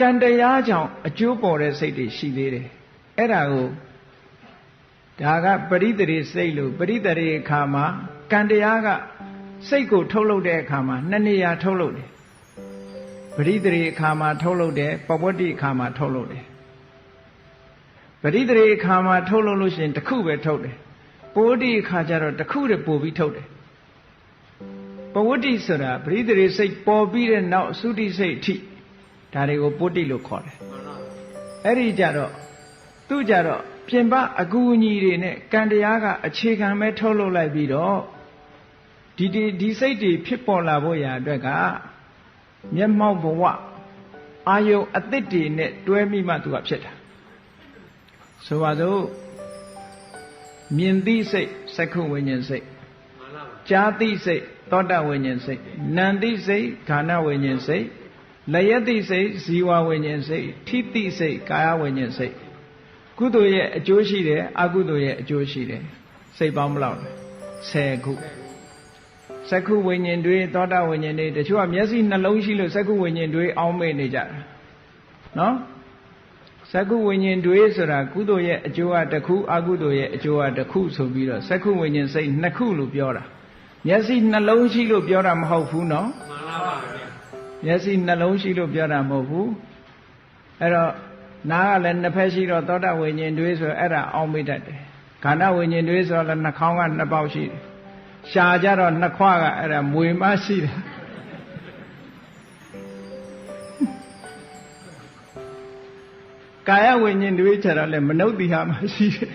ကံတရားကြောင့်အကျိုးပေါ်တဲ့စိတ်တွေရှိသေးတယ်အဲ့ဒါကိုဒါကပရိသေရိစိတ်လို့ပရိသေရိအခါမှာကံတရားကစိတ်ကိုထုတ်လုပ်တဲ့အခါမှာနှစ်နေရာထုတ်လုပ်တယ်ပရိသေရိအခါမှာထုတ်လုပ်တယ်ပဝတ္တိအခါမှာထုတ်လုပ်တယ်ပရိသေရိအခါမှာထုတ်လုပ်လို့ရှိရင်တစ်ခုပဲထုတ်တယ်ပဝတ္တိအခါကျတော့တစ်ခုတည်းပို့ပြီးထုတ်တယ်ပဝတ္တိဆိုတာပရိသေရိစိတ်ပေါ်ပြီးတဲ့နောက်သုတိစိတ်အထိ ဒါတွေကိုပုတ္တိလို့ခေါ်တယ်အဲ့ဒီကြတော့သူကြတော့ပြင်ပအကူအညီတွေနဲ့ကံတရားကအခြေခံပဲထုတ်လုပ်လိုက်ပြီးတော့ဒီဒီဒီစိတ်တွေဖြစ်ပေါ်လာဖို့ရာအတွက်ကမျက်မှောက်ဘဝအာယုံအသစ်တွေနဲ့တွဲမိမှသူကဖြစ်တာဆိုပါစို့မြင်သိစိတ်စက္ခုဝိညာဉ်စိတ်ကြားသိစိတ်သောတဝိညာဉ်စိတ်နံသိစိတ်ခန္ဓာဝိညာဉ်စိတ် လယတိစိတ်ဇီဝဝိညာဉ်စိတ်ထိတိစိတ်ကာယဝိညာဉ်စိတ်ကုသိုလ်ရဲ့အကျိုးရှိတယ်အကုသိုလ်ရဲ့အကျိုးရှိတယ်စိတ်ပေါင်းဘယ်လောက်လဲ10ခုစက္ခုဝိညာဉ်တွေသောတာဝိညာဉ်တွေတချို့ကမျက်စိနှလုံးရှိလို့စက္ခုဝိညာဉ်တွေအောင်းမေ့နေကြတာနော်စက္ခုဝိညာဉ်တွေဆိုတာကုသိုလ်ရဲ့အကျိုးကတစ်ခုအကုသိုလ်ရဲ့အကျိုးကတစ်ခုဆိုပြီးတော့စက္ခုဝိညာဉ်စိတ်နှစ်ခုလို့ပြောတာမျက်စိနှလုံးရှိလို့ပြောတာမဟုတ်ဘူးနော် မှန်ပါပါမျက်စိနှလုံးရှိလို့ပြောတာမဟုတ်ဘူးအဲ့တော့နားကလည်းနှစ်ဖက်ရှိတော့သောတာဝိညာဉ်တွေဆိုအဲ့ဒါအောင်းမိတတ်တယ်ခန္ဓာဝိညာဉ်တွေဆိုတော့နှာခေါင်းကနှစ်ပေါက်ရှိတယ်ရှာကြတော့နှစ်ခွကအဲ့ဒါမွေမရှိတယ်ကာယဝိညာဉ်တွေချတော့လဲမနုဿိဟာမရှိတယ်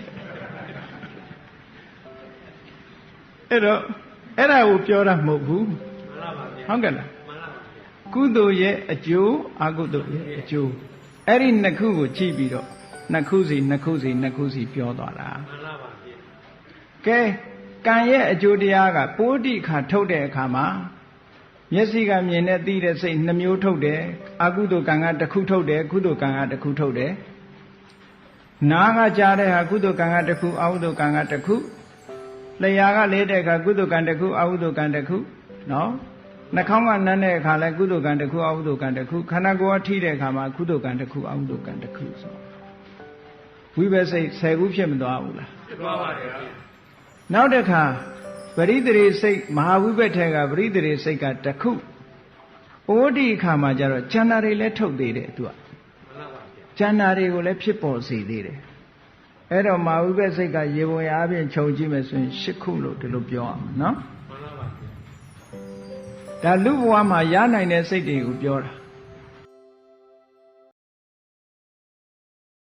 အဲ့တော့အဲ့ဒါကိုပြောတာမဟုတ်ဘူးမှန်ပါပါဟုတ်ကဲ့လားမှန်ပါပါ ကုသိုလ်ရဲ့အကျိုးအကုသိုလ်ရဲ့အကျိုးအဲ့ဒီနှစ်ခုကိုကြည့်ပြီးတော့နှစ်ခုစီနှစ်ခုစီနှစ်ခုစီပြောသွားတာမှန်ပါပါကဲကံရဲ့အကျိုးတရားကပိုးတိခါထုတ်တဲ့အခါမှာမျက်စိကမြင်တဲ့သိတဲ့စိတ်နှမျိုးထုတ်တယ်အကုသိုလ်ကံကတစ်ခုထုတ်တယ်ကုသိုလ်ကံကတစ်ခုထုတ်တယ်နားကကြားတဲ့ဟာကုသိုလ်ကံကတစ်ခုအကုသိုလ်ကံကတစ်ခုလျှာကလေးတဲ့အခါကုသိုလ်ကံတစ်ခုအကုသိုလ်ကံတစ်ခုနော် နှာခေါင်းကနမ်းတဲ့အခါလဲကုသိုလ်ကံတစ်ခုအကုသိုလ်ကံတစ်ခုခန္ဓာကိုယ်ကထိတဲ့အခါမှာကုသိုလ်ကံတစ်ခုအကုသိုလ်ကံတစ်ခုဆိုဝိဘစိတ်10ခုဖြစ်မသွားဘူးလားဖြစ်သွားပါတယ်ဗျာနောက်တစ်ခါပရိသေရိစိတ်မဟာဝိဘတ်ထဲကပရိသေရိစိတ်ကတစ်ခုဩဒီအခါမှာကျတော့ဉာဏ်တွေလည်းထုတ်သေးတယ်သူကဉာဏ်တွေကိုလည်းဖြစ်ပေါ်စေသေးတယ်အဲ့တော့မာဝိဘတ်စိတ်ကရေပေါ်ရာအပြင်ခြုံကြည့်မယ်ဆိုရင်၈ခုလို့ဒီလိုပြောအောင်နော် ဒါလူဘဝမှာရနိုင်တဲ့စိတ်တွေကိုပြောတာ